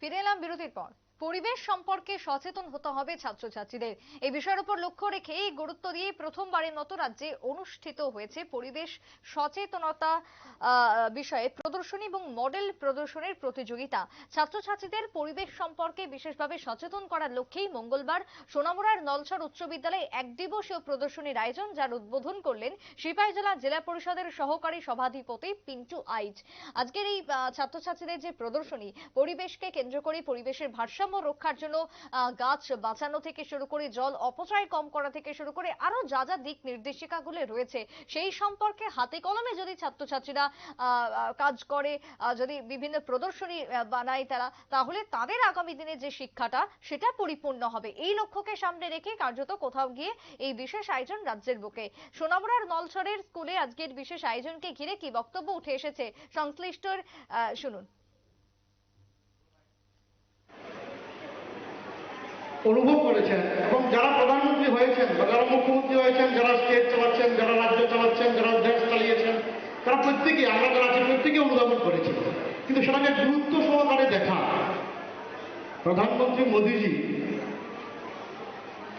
ফিরে এলাম বিরতির পর। পরিবেশ সম্পর্কে সচেতন হতে হবে ছাত্রছাত্রীদের। এই বিষয়ের উপর লক্ষ্য রেখে গুরুত্ব দিয়ে প্রথমবারের মতো রাজ্যে অনুষ্ঠিত হয়েছে পরিবেশ সচেতনতা বিষয়ে প্রদর্শনী এবং মডেল প্রদর্শনের প্রতিযোগিতা। ছাত্রছাত্রীদের পরিবেশ সম্পর্কে বিশেষভাবে সচেতন করার লক্ষ্যেই মঙ্গলবার সোনামুড়ার নলছর উচ্চ বিদ্যালয়ে এক দিবসীয় প্রদর্শনীর আয়োজন, যার উদ্বোধন করলেন সিপাহীজলা জেলা জেলা পরিষদের সহকারী সভাধিপতি পিন্টু আইচ আজকের এই ছাত্রছাত্রীদের যে প্রদর্শনী, পরিবেশকে কেন্দ্র করে পরিবেশের ভারসাম্য রক্ষার জন্য গাছ বাঁচানো থেকে শুরু করে জল অপচয় কম করা থেকে শুরু করে আরও যা যা দিক নির্দেশিকাগুলো রয়েছে, সেই সম্পর্কে হাতে কলমে যদি ছাত্রছাত্রীরা কাজ করে যদি বিভিন্ন প্রদর্শনী বানায় তারা তাহলে তাদের আগামী দিনে যে শিক্ষাটা সেটা পরিপূর্ণ হবে। এই লক্ষ্যকে সামনে রেখে কার্যত কোথাও গিয়ে এই বিশেষ আয়োজন রাজ্যের বুকে। সোনামুড়ার নলছড়ের স্কুলে আজকের বিশেষ আয়োজনকে ঘিরে কি বক্তব্য উঠে এসেছে? সংশ্লিষ্টর আহ, শুনুন। অনুভব করেছেন এবং যারা প্রধানমন্ত্রী হয়েছেন বা যারা মুখ্যমন্ত্রী হয়েছেন যারা স্টেট চালাচ্ছেন যারা রাজ্য চালাচ্ছেন যারা দেশ চালিয়েছেন তারা প্রত্যেকেই আমরা যারা আছি প্রত্যেকে অনুধাবন করেছি কিন্তু সেটাকে গুরুত্ব সহকারে দেখা। প্রধানমন্ত্রী মোদীজি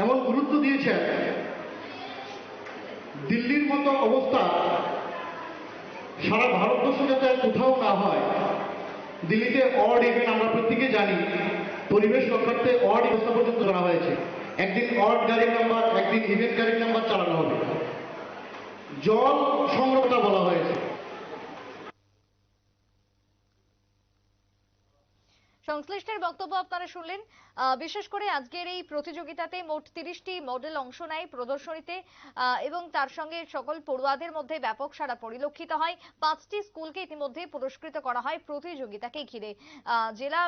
এমন গুরুত্ব দিয়েছেন, দিল্লির মতো অবস্থা সারা ভারতবর্ষ যাতে কোথাও না হয়, দিল্লিতে অড ইভেন আমরা প্রত্যেকে জানি, পরিবেশ রক্ষার্থে অড ব্যবস্থা পর্যন্ত করা হয়েছে। একদিন অড গাড়ির নাম্বার একদিন ইভেন্ট গাড়ির নাম্বার চালানো হবে। জল সংরক্ষণটা বলা হয়েছে। সংশ্লিষ্টের বক্তব্য আপনারা শুনলেন। বিশেষ করে আজকের এই প্রতিযোগিতাতে মোট তিরিশটি মডেল অংশ নেয় প্রদর্শনীতে। এবং তার সঙ্গে সকল পড়ুয়াদের মধ্যে ব্যাপক সারা পরিলক্ষিত হয়। পাঁচটি স্কুলকে ইতিমধ্যে পুরস্কৃত করা হয় প্রতিযোগিতাকে ঘিরে। জেলা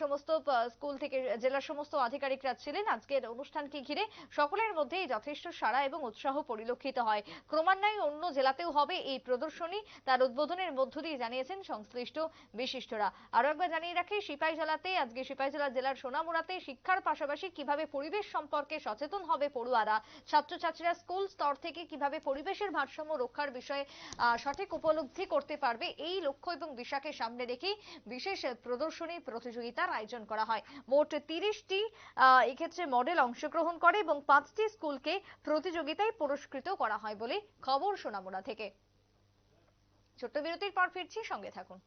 সমস্ত স্কুল থেকে, জেলার সমস্ত আধিকারিকরা ছিলেন আজকের অনুষ্ঠানকে ঘিরে। সকলের মধ্যেই যথেষ্ট সাড়া এবং উৎসাহ পরিলক্ষিত হয়। ক্রমান্বয়ে অন্য জেলাতেও হবে এই প্রদর্শনী। তার উদ্বোধনের মধ্য দিয়ে জানিয়েছেন সংশ্লিষ্ট বিশিষ্টরা। আরও একবার জানিয়ে রাখি সিপাহীজলাতে আজকে সিপাহীজলা জেলার সোনামুড়াতে শিক্ষার পাশাপাশি কীভাবে পরিবেশ সম্পর্কে সচেতন হবে পড়ুয়ারা? ছাত্রছাত্রীরা স্কুল স্তর থেকে কীভাবে পরিবেশের ভারসাম্য রক্ষার বিষয়ে সঠিক উপলব্ধি করতে পারবে এই লক্ষ্য এবং দিশাকে সামনে রেখেই বিশেষ প্রদর্শনী প্রতিযোগিতার আয়োজন করা হয়। মোট তিরিশটি এক্ষেত্রে মডেল অংশগ্রহণ করে এবং পাঁচটি স্কুলকে প্রতিযোগিতায় পুরস্কৃত করা হয় বলে খবর সোনামুড়া থেকে। ছোট্ট বিরতির পর ফিরছি, সঙ্গে থাকুন।